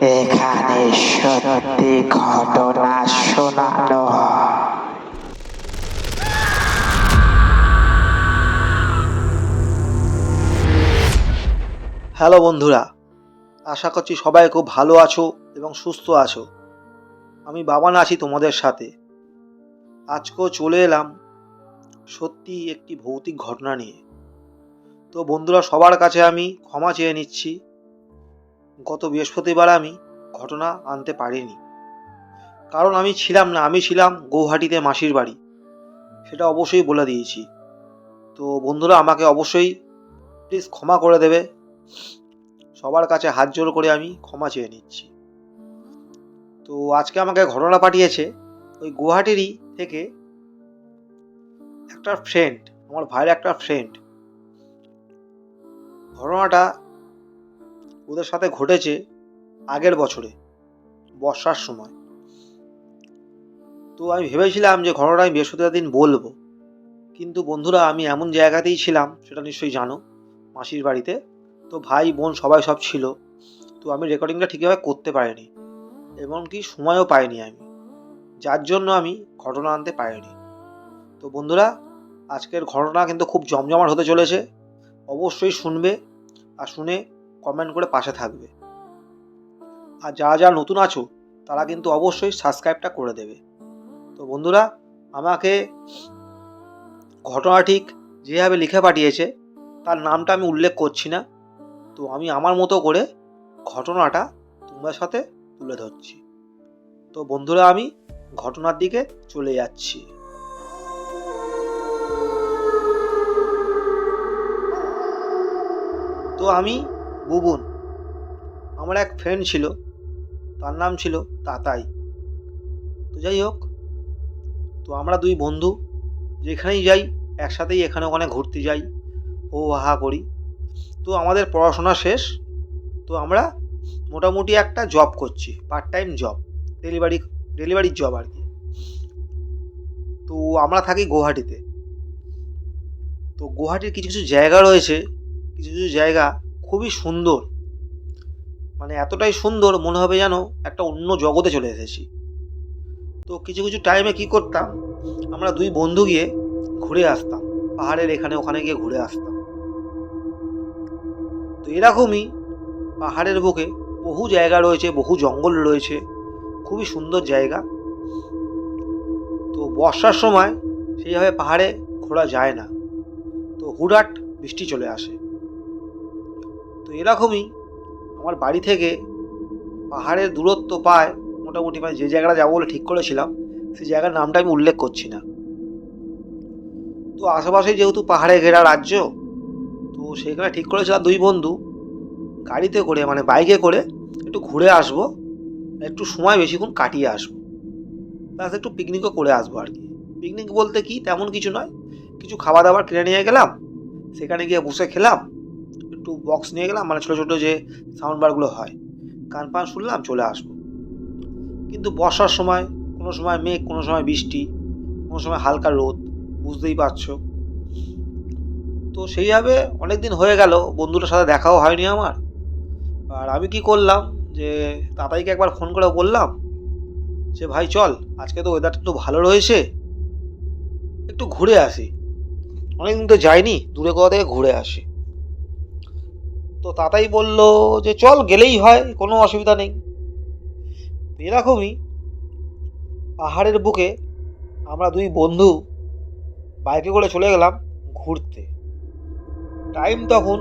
এখানে সত্যি ঘটনা শোনানো হ্যালো বন্ধুরা, আশা করছি সবাই খুব ভালো আছো এবং সুস্থ আছো। আমি বাবান আছি তোমাদের সাথে। আজকেও চলে এলাম সত্যি একটি ভৌতিক ঘটনা নিয়ে। তো বন্ধুরা, সবার কাছে আমি ক্ষমা চেয়ে নিচ্ছি। গত বৃহস্পতিবার আমি ঘটনা আনতে পারিনি। কারণ আমি ছিলাম না, আমি ছিলাম গৌহাটিতে মাসির বাড়ি। সেটা অবশ্যই বলে দিয়েছি। তো বন্ধুরা, আমাকে অবশ্যই প্লিজ ক্ষমা করে দেবে। সবার কাছে হাত জোর করে আমি ক্ষমা চেয়ে নিচ্ছি। তো আজকে আমাকে ঘটনা পাঠিয়েছে ওই গুয়াহাটিরই থেকে একটা ফ্রেন্ড আমার ভাইয়ের একটা ফ্রেন্ড ঘটনাটা ওদের সাথে ঘটেছে আগের বছরে, বর্ষার সময়। তো আমি ভেবেছিলাম যে ঘটনাটা আমি বৃহস্পতিবার দিন বলব। কিন্তু বন্ধুরা, আমি এমন জায়গাতেই ছিলাম, সেটা নিশ্চয়ই জানো, মাসির বাড়িতে। তো ভাই, বোন সবাই সব ছিল। তো আমি রেকর্ডিংটা ঠিকভাবে করতে পারিনি এমনকি সময়ও পাইনি আমি। যার জন্য আমি ঘটনা আনতে পারিনি। তো বন্ধুরা, আজকের ঘটনা কিন্তু খুব জমজমাট হতে চলেছে। অবশ্যই শুনবে আর শুনে কমেন্ট করে পাশে থাকবে। আর যারা যারা নতুন আছো, তারা কিন্তু অবশ্যই সাবস্ক্রাইবটা করে দেবে। তো বন্ধুরা, আমাকে ঘটনা ঠিক যেভাবে লিখে পাঠিয়েছে, তার নামটা আমি উল্লেখ করছি না। তো আমি আমার মতো করে ঘটনাটা তোমার সাথে তুলে ধরছি। তো বন্ধুরা, আমি ঘটনার দিকে চলে যাচ্ছি। তো আমি বুবুন। আমার এক ফ্রেন্ড ছিল, তার নাম ছিল তাতাই। তো যাই হোক, তো আমরা দুই বন্ধু যেখানেই যাই, একসাথেই এখানে ওখানে ঘুরতে যাই ও আহা করি। তো আমাদের পড়াশোনা শেষ, তো আমরা মোটামুটি একটা জব করছি পার্ট টাইম জব ডেলিভারি ডেলিভারির জব আর কি। তো আমরা থাকি গুয়াহাটিতে। তো গুয়াহাটির কিছু কিছু জায়গা রয়েছে কিছু কিছু জায়গা খুবই সুন্দর। মানে এতটাই সুন্দর মনে হবে যেন একটা অন্য জগতে চলে এসেছি। তো কিছু কিছু টাইমে কি করতাম? আমরা দুই বন্ধু গিয়ে ঘুরে আসতাম। পাহাড়ের এখানে ওখানে গিয়ে ঘুরে আসতাম। তো এরকমই পাহাড়ের বুকে বহু জায়গা রয়েছে, বহু জঙ্গল রয়েছে। খুবই সুন্দর জায়গা। তো বর্ষার সময় সেইভাবে পাহাড়ে ঘোরা যায় না। তো হুডাট বৃষ্টি চলে আসে। তো এরকমই আমার বাড়ি থেকে পাহাড়ের দূরত্ব পায়, মোটামুটি মানে যে জায়গাটা যাব বলে ঠিক করেছিলাম, সেই জায়গার নামটা আমি উল্লেখ করছি না। তো আশেপাশে যেহেতু পাহাড়ে ঘেরা রাজ্য, তো সেখানে ঠিক করেছিলাম দুই বন্ধু, গাড়িতে করে মানে বাইকে করে একটু ঘুরে আসব, একটু সময় বেশিক্ষণ কাটিয়ে আসব। প্লাস একটু পিকনিকও করে আসব আর কি। পিকনিক বলতে কি তেমন কিছু নয়, কিছু খাবার দাবার কিনে নিয়ে গেলাম, সেখানে গিয়ে বসে খেলাম একটু বক্স নিয়ে গেলাম মানে ছোটো ছোটো যে সাউন্ড বারগুলো হয়। কান পান শুনলাম, চলে আসব। কিন্তু বর্ষার সময়, কোনো সময় মেঘ, কোনো সময় বৃষ্টি, কোনো সময় হালকা রোদ, বুঝতেই পারছ। তো সেইভাবে অনেক দিন হয়ে গেল বন্ধুটার সাথে দেখাও হয়নি আমার। আর আমি কি করলাম, যে তাতাইকে একবার ফোন করে বললাম, যে ভাই চল, আজকে তো ওয়েদারটা একটু ভালো রয়েছে, একটু ঘুরে আসি। অনেকদিন তো যাইনি, দূরে কোথা থেকে ঘুরে আসি। তো তাতাই বলল যে, চল গেলেই হয়, কোনো অসুবিধা নেই। এরকমই পাহাড়ের বুকে আমরা দুই বন্ধু বাইকে করে চলে গেলাম ঘুরতে। টাইম তখন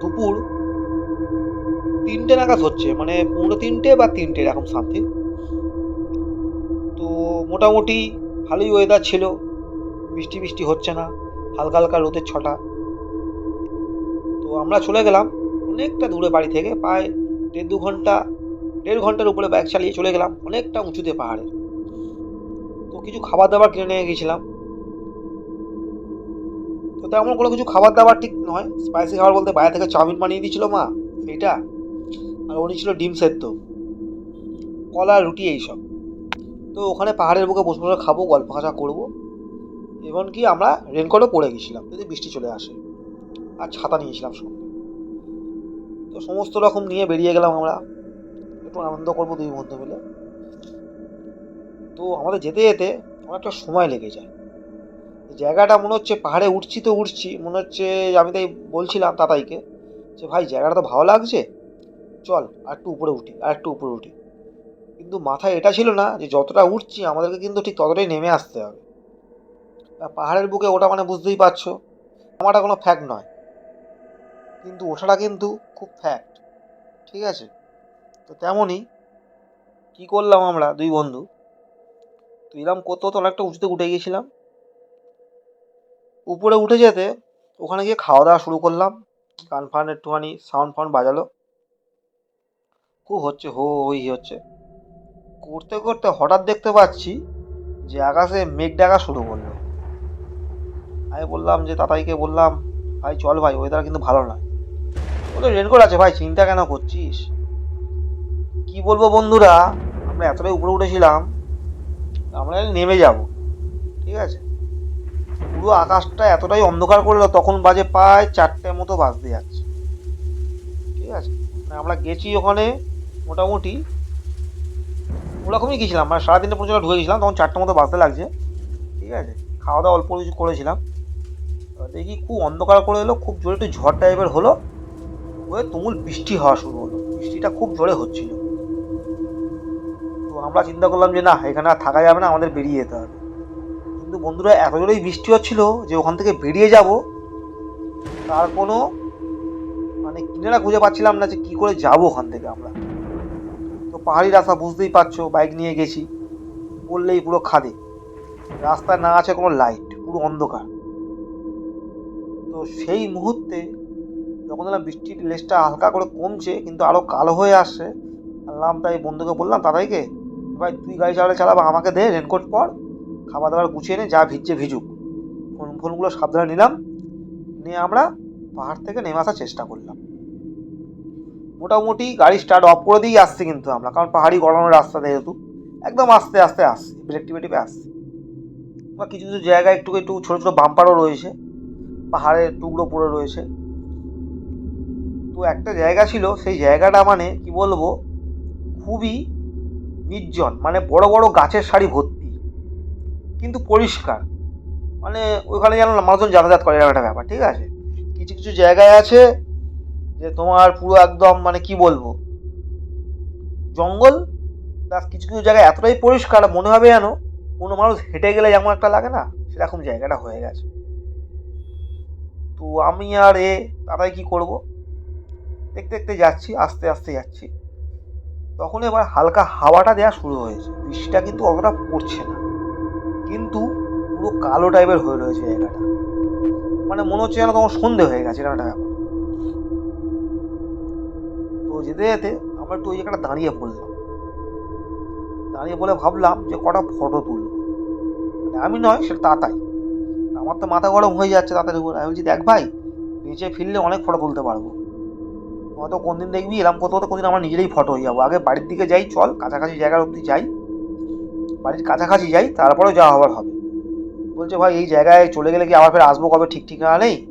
দুপুর তিনটে নাগাদ হচ্ছে মানে পনেরো তিনটে বা তিনটে, এরকম সামথিং তো মোটামুটি ভালোই ওয়েদার ছিল বৃষ্টি বৃষ্টি হচ্ছে না হালকা হালকা রোদের ছটা। আমরা চলে গেলাম অনেকটা দূরে বাড়ি থেকে, প্রায় দেড় দু ঘণ্টা, দেড় ঘণ্টার উপরে বাইক চালিয়ে চলে গেলাম অনেকটা উঁচুতে পাহাড়ে। তো কিছু খাবার দাবার কিনে নিয়ে গেছিলাম। তো তেমন কোনো কিছু খাবার দাবার ঠিক নয়। স্পাইসি খাবার বলতে বাইরে থেকে চাউমিন বানিয়ে দিয়েছিল মা, সেইটা। আর উনি ছিল ডিম সেদ্ধ। কলা, রুটি এইসব। তো ওখানে পাহাড়ের বুকে বসে বসে খাব গল্প খাসা করব। এমনকি আমরা রেনকোটও পরে গেছিলাম, যদি বৃষ্টি চলে আসে। আর ছাতা নিয়েছিলাম সঙ্গে তো সমস্ত রকম নিয়ে বেরিয়ে গেলাম আমরা। একটু আনন্দ করব দুই বন্ধু মিলে। তো আমাদের যেতে যেতে অনেকটা সময় লেগে যায়। জায়গাটা মনে হচ্ছে পাহাড়ে উঠছি তো উঠছি, মনে হচ্ছে আমি তাই বলছিলাম তাতাইকে যে, ভাই, জায়গাটা তো ভালো লাগছে। চল, আর একটু উপরে উঠি, আর একটু উপরে উঠি। কিন্তু মাথায় এটা ছিল না যে, যতটা উঠছি আমাদেরকে কিন্তু ঠিক ততটাই নেমে আসতে হবে। পাহাড়ের বুকে ওটা মানে বুঝতেই পারছ আমারটা কোনো ফ্যাক্ট নয়। কিন্তু ওঠাটা কিন্তু খুব ফ্যাক্ট ঠিক আছে? তো তেমনই কী করলাম আমরা দুই বন্ধু? তো এরম করতে হতো অনেকটা উঁচুতে উঠে গিয়েছিলাম। উপরে উঠে যেতে ওখানে গিয়ে খাওয়া দাওয়া শুরু করলাম। গান ফান একটুখানি সাউন্ড ফাউন্ড বাজালো। খুব হচ্ছে, হো হই হচ্ছে। করতে করতে হঠাৎ দেখতে পাচ্ছি যে আকাশে মেঘ ডাকা শুরু করল। আমি বললাম যে, তাতাইকে বললাম, ভাই, চল ভাই ওয়েদার কিন্তু ভালো না বলে রেনকোট আছে ভাই, চিন্তা কেন করছিস? কি বলব বন্ধুরা, আমরা এতটাই উপরে উঠেছিলাম, আমরা নেমে যাব, ঠিক আছে? পুরো আকাশটা এতটাই অন্ধকার করল তখন বাজে প্রায় চারটের মতো বাজতে যাচ্ছে, ঠিক আছে? মানে আমরা গেছি ওখানে মোটামুটি ওরকমই গেছিলাম মানে সাড়ে তিনটে পর্যন্ত ঢুকে গেছিলাম তখন চারটে মতো বাজতে লাগছে, ঠিক আছে? খাওয়া দাওয়া অল্প কিছু করেছিলাম দেখি খুব অন্ধকার করে এলো খুব জোরে একটু ঝড় টাইপের হলো হয়ে তুমুল বৃষ্টি হওয়া শুরু হলো। বৃষ্টিটা খুব জোরে হচ্ছিল। তো আমরা চিন্তা করলাম যে, না, এখানে আর থাকা যাবে না, আমাদের বেরিয়ে যেতে হবে। কিন্তু বন্ধুরা, এত জোরেই বৃষ্টি হচ্ছিল যে, ওখান থেকে বেরিয়ে যাব। তার কোনো মানে কিনারা খুঁজে পাচ্ছিলাম না যে, কী করে যাব ওখান থেকে আমরা। তো পাহাড়ি রাস্তা বুঝতেই পারছ, বাইক নিয়ে গেছি। বললেই পুরো খাদে। রাস্তায় না আছে কোনো লাইট পুরো অন্ধকার। তো সেই মুহূর্তে যখন দেখলাম বৃষ্টির লেজটা হালকা করে কমছে, কিন্তু আরও কালো হয়ে আসছে আনলাম তাই বন্ধুকে বললাম, দাদাইকে, ভাই, তুই গাড়ি চালালে চালাবা, আমাকে দে, রেনকোট পর খাবার দাবার গুছিয়ে নে, যা ভিজছে ভিজুক। ফোন ফোনগুলো সাবধানে নিলাম, নিয়ে আমরা পাহাড় থেকে নেমে আসার চেষ্টা করলাম। মোটামুটি গাড়ি স্টার্ট অফ করে দিয়েই আসছি কিন্তু আমরা, কারণ পাহাড়ি গড়ানোর রাস্তা যেহেতু, একদম আস্তে আস্তে আসছি ব্রেক টিপে টিপে আসছি। বা কিছু কিছু জায়গায় একটু একটু ছোটো ছোটো বাম্পারও রয়েছে, পাহাড়ের টুকরো পড়ে রয়েছে। তো একটা জায়গা ছিল, সেই জায়গাটা মানে কি বলব, খুবই নির্জন মানে বড় বড় গাছের সারি ভর্তি, কিন্তু পরিষ্কার। মানে ওইখানে যেন মানুষজন যাতায়াত করে এরকম একটা ব্যাপার, ঠিক আছে? কিছু কিছু জায়গায় আছে যে তোমার পুরো একদম মানে কি বলব, জঙ্গল প্লাস কিছু কিছু জায়গায় এতটাই পরিষ্কার, মনে হবে যেন কোনো মানুষ হেঁটে গেলে যেমন একটা লাগে না, সেরকম জায়গাটা হয়ে গেছে। তো আমি আর এ তারাই কি করব? দেখতে দেখতে যাচ্ছি, আস্তে আস্তে যাচ্ছি। তখন এবার হালকা হাওয়াটা দেওয়া শুরু হয়েছে। বৃষ্টিটা কিন্তু অতটা পড়ছে না। কিন্তু পুরো কালো টাইপের হয়ে রয়েছে জায়গাটা। মানে মনে হচ্ছে যেন তখন সন্ধে হয়ে গেছে এরকম একটা তো যেতে যেতে আমরা একটু ওই জায়গাটা দাঁড়িয়ে পড়লাম। দাঁড়িয়ে বলে ভাবলাম যে কটা ফটো তুলব। মানে আমি নয় সেটা তাতাই আমার তো মাথা গরম হয়ে যাচ্ছে উপর আমি বলছি, দেখ ভাই, নিচে ফিরলে অনেক ফটো তুলতে পারব। হয়তো কোন দিন দেখবি এরম করতে হতে কোনদিন আমার নিজেরই ফটো হয়ে যাব। আগে বাড়ির দিকে যাই, চল, কাছাকাছি জায়গার অবধি যাই। বাড়ির কাছাকাছি যাই, তারপরেও যাওয়া হবার হবে। বলছে, ভাই, এই জায়গায় চলে গেলে কি আবার ফের আসব কবে? ঠিক ঠিকানা নেই?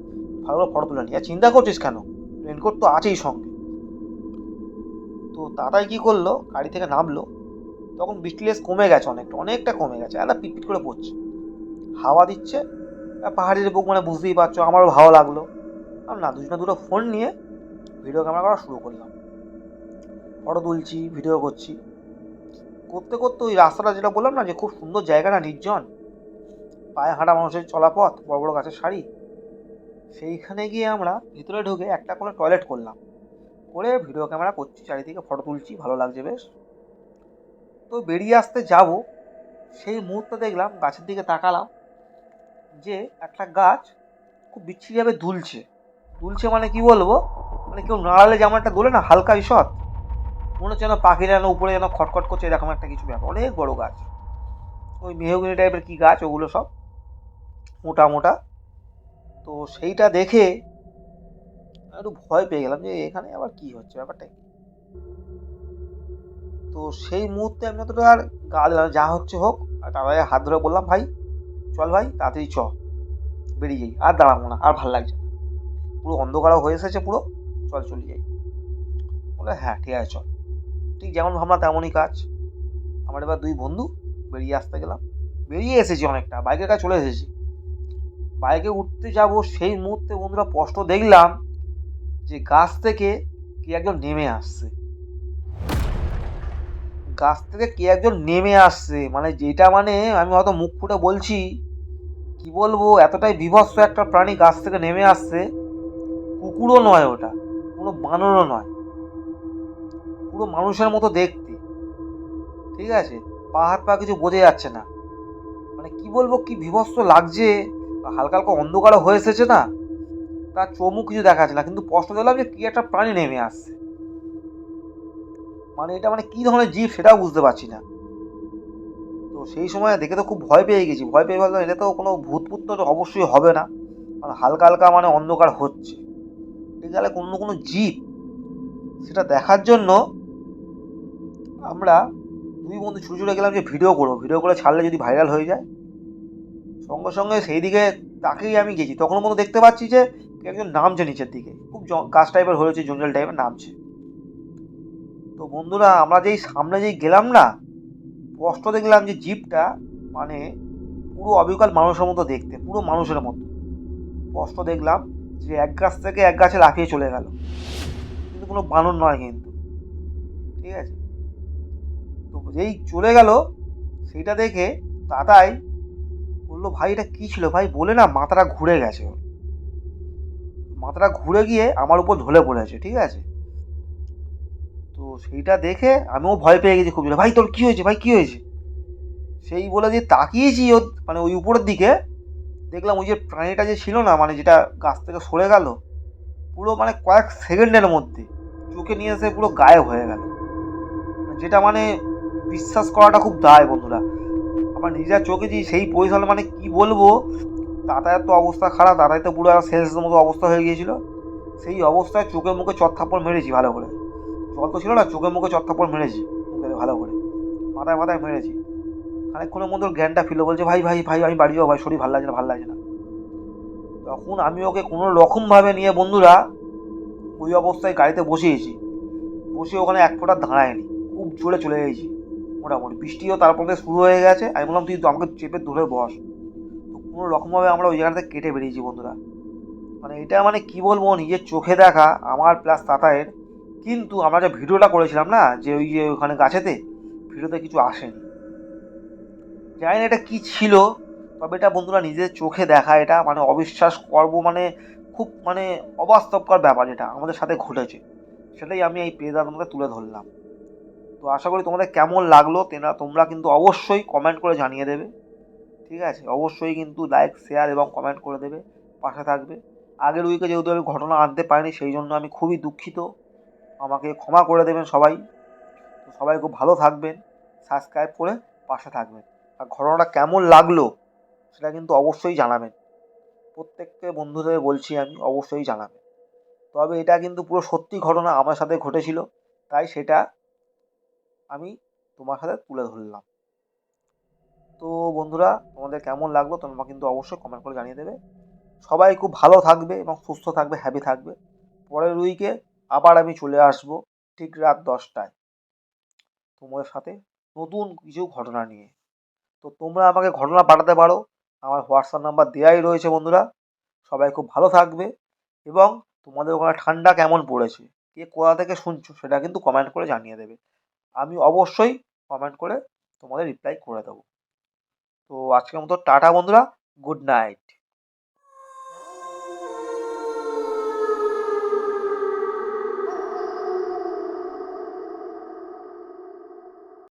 ভালো ফটো তুলে আর চিন্তা করছিস কেন? রেনকোট তো আছেই সঙ্গে। তো তাতাই কি করল? গাড়ি থেকে নামলো। তখন বৃষ্টি লেস কমে গেছে অনেকটা অনেকটা কমে গেছে। আলাদা পিটপিট করে পড়ছে। হাওয়া দিচ্ছে। পাহাড়ের বুক মানে বুঝতেই পারছ, আমারও ভালো লাগল। আর না, দুজনে দুটো ফোন নিয়ে ভিডিও ক্যামেরা করা শুরু করলাম। ফটো তুলছি ভিডিও করছি। করতে করতে ওই রাস্তাটা যেটা বললাম না যে খুব সুন্দর জায়গাটা নির্জন। পায়ে হাঁটা মানুষের চলাপথ, বড় বড় গাছের সারি। সেইখানে গিয়ে আমরা ভিতরে ঢুকে একটা করে টয়লেট করলাম। করে ভিডিও ক্যামেরা করছি, চারিদিকে ফটো তুলছি, ভালো লাগছে বেশ। তো বেরিয়ে আসতে যাব, সেই মুহূর্তে দেখলাম গাছের দিকে তাকালাম যে একটা গাছ খুব বিচ্ছিরিভাবে দুলছে। দুলছে মানে কি বলব? মানে কেউ নাড়ালে যেমন একটা দোলে না, হালকা ঈষৎ। মনে হচ্ছে যেন পাখিরা যেন উপরে যেন খটখট করছে, এরকম একটা কিছু ব্যাপার। অনেক বড় গাছ। ওই মেহগুনি টাইপের কী গাছ, ওগুলো সব। মোটা মোটা। তো সেইটা দেখে একটু ভয় পেয়ে গেলাম যে, এখানে আবার কি হচ্ছে ব্যাপারটা? তো সেই মুহূর্তে আমি অতটা আর গা দিলাম যা হচ্ছে হোক, আর তারপরে হাত ধরে বললাম, ভাই, চল ভাই, তাড়াতাড়ি চ, বেরিয়ে যাই। আর দাঁড়াবো না, আর ভালো লাগছে পুরো অন্ধকারও হয়ে এসেছে পুরো। চল, চলে, যাই। বলে হ্যাঁ ঠিক আছে, চল। ঠিক যেমন ভাবনা তেমনই কাজ। আমার এবার দুই বন্ধু বেরিয়ে আসতে গেলাম। বেরিয়ে এসেছি অনেকটা। বাইকের কাছে চলে এসেছি। বাইকে উঠতে যাব সেই মুহূর্তে বন্ধুরা স্পষ্ট দেখলাম যে গাছ থেকে কে একজন নেমে আসছে। গাছ থেকে কে একজন নেমে আসছে। মানে যেটা মানে আমি হয়তো মুখ ফুটে বলছি, কি বলব, এতটাই বিভৎস একটা প্রাণী গাছ থেকে নেমে আসছে। কুকুরও নয় ওটা। বানরও নয়। পুরো মানুষের মতো দেখতে। ঠিক আছে? পা হাত পা কিছু বোঝা যাচ্ছে না। মানে কি বলব, কি বিভৎস লাগছে। হালকা হালকা অন্ধকার হয়ে এসেছে না। তার চমু কিছু দেখা যাচ্ছে না, কিন্তু স্পষ্ট দেখলাম যে কি একটা প্রাণী নেমে আসছে। মানে এটা মানে কি ধরনের জীব সেটাও বুঝতে পারছি না। তো সেই সময় দেখে তো খুব ভয় পেয়ে গেছি। ভয় পেয়ে ভাবলাম এটা তো কোনো ভূত ভূত তো অবশ্যই হবে না। মানে হালকা হালকা মানে অন্ধকার হচ্ছে। ঠিক গেলে কোনো কোনো জীব। সেটা দেখার জন্য আমরা দুই বন্ধু ছুটে ছুটে গেলাম যে ভিডিও করব। ভিডিও করে ছাড়লে যদি ভাইরাল হয়ে যায়। সঙ্গে সঙ্গে সেই দিকে তাকেই আমি গেছি। তখন মতো দেখতে পাচ্ছি যে একজন নামছে নিচের দিকে। খুব গাছ টাইপের হয়েছে, জঞ্জাল টাইপের নামছে। তো বন্ধুরা, আমরা যেই সামনে যেই গেলাম না, স্পষ্ট দেখলাম যে জিপটা মানে পুরো অবিকল মানুষের মতো দেখতে, পুরো মানুষের মতো। স্পষ্ট দেখলাম। যে এক গাছ থেকে এক গাছে লাফিয়ে চলে গেল। কিন্তু কোনো বানর নয় কিন্তু। ঠিক আছে? তো যেই চলে গেল সেইটা দেখে দাদাই বলল, ভাই, এটা কী ছিল? ভাই, বলে না মাথাটা ঘুরে গেছে। মাথাটা ঘুরে গিয়ে আমার উপর ঢলে পড়েছে, ঠিক আছে? তো সেইটা দেখে আমিও ভয় পেয়ে গেছি খুব ভাই, তোর কী হয়েছে? ভাই, কী হয়েছে? সেই বলে যে তাকিয়েছি ওর মানে ওই উপরের দিকে দেখলাম ওই যে প্রাণীটা যে ছিল না মানে যেটা গাছ থেকে সরে গেল, পুরো মানে কয়েক সেকেন্ডের মধ্যে চোখে নিয়ে এসে পুরো গায়েব হয়ে গেল। যেটা মানে বিশ্বাস করাটা খুব দায় বন্ধুরা। আমার নিজের চোখে যে সেই পজিশন মানে কি বলব তাতায়াত তো অবস্থা খারাপ, তাতায় তো পুরো সেন্সের মতো অবস্থা হয়ে গিয়েছিল। সেই অবস্থায় চোখে মুখে চত্থাপড় মেরেছি ভালো করে। জল তো ছিল না, চোখে মুখে চত্থাপড় মেরেছি ভালো করে, মাথায় মাথায় মেরেছি। খানিকক্ষণের মধ্যে জ্ঞানটা ফিরলো, বলছে, ভাই ভাই ভাই, আমি বাড়ি যাব, ভাই, শরীর ভালো লাগছে না, ভালো লাগছে না। তখন আমি ওকে কোনো রকমভাবে নিয়ে, বন্ধুরা, ওই অবস্থায় গাড়িতে বসিয়েছি। বসে ওখানে এক ফোঁটা দাঁড়ায়নি, খুব জোরে চলে গেছি, মোটামুটি। বৃষ্টিও তারপর থেকে শুরু হয়ে গেছে। আমি বললাম, তুই তো আমাকে চেপে ধরে বস। কোনো রকমভাবে আমরা ওই জায়গা থেকে কেটে বেরিয়েছি, বন্ধুরা। মানে এটা মানে কি বলব, নিজের চোখে দেখা, আমার প্লাস তাতায়ের। কিন্তু আমরা যে ভিডিওটা করেছিলাম না, যে ওই যে ওখানে গাছেতে, ভিডিওতে কিছু আসেনি। জানি না এটা কী ছিল, তবে এটা বন্ধুরা নিজের চোখে দেখা, এটা মানে অবিশ্বাস করব মানে খুব মানে অবাস্তবকর ব্যাপার এটা আমাদের সাথে ঘটেছে। সেটাই আমি এই পেদার মধ্যে তুলে ধরলাম। তো আশা করি তোমাদের কেমন লাগল, তেনা তোমরা কিন্তু অবশ্যই কমেন্ট করে জানিয়ে দেবে। ঠিক আছে? অবশ্যই কিন্তু লাইক শেয়ার এবং কমেন্ট করে দেবে, পাশে থাকবে। আগের উইকে যেহেতু আমি ঘটনা আনতে পারিনি, সেই জন্য আমি খুবই দুঃখিত। আমাকে ক্ষমা করে দেবেন সবাই। সবাই খুব ভালো থাকবেন সাবস্ক্রাইব করে পাশে থাকবেন। আর ঘটনাটা কেমন লাগল সেটা কিন্তু অবশ্যই জানাবেন। প্রত্যেককে বন্ধুদের বলছি আমি, অবশ্যই জানাবেন। তবে এটা কিন্তু পুরো সত্যি ঘটনা আমার সাথে ঘটেছিল, তাই সেটা আমি তোমার সাথে তুলে ধরলাম। তো বন্ধুরা, তোমাদের কেমন লাগল তোমরা কিন্তু অবশ্যই কমেন্ট করে জানিয়ে দেবে। সবাই খুব ভালো থাকবে এবং সুস্থ থাকবে হ্যাপি থাকবে। পরের উইকে আবার আমি চলে আসব ঠিক রাত দশটায় তোমাদের সাথে নতুন কিছু ঘটনা নিয়ে। তো তোমরা আমাকে ঘটনা পাঠাতে পারো। আমার হোয়াটসঅ্যাপ নাম্বার দেওয়াই রয়েছে বন্ধুরা। সবাই খুব ভালো থাকবে এবং তোমাদের ওখানে ঠান্ডা কেমন পড়েছে? কে কোথা থেকে শুনছো সেটা কিন্তু কমেন্ট করে জানিয়ে দেবে। আমি অবশ্যই কমেন্ট করে তোমাদের রিপ্লাই করে দেবো। তো আজকের মতো টাটা বন্ধুরা। Good night.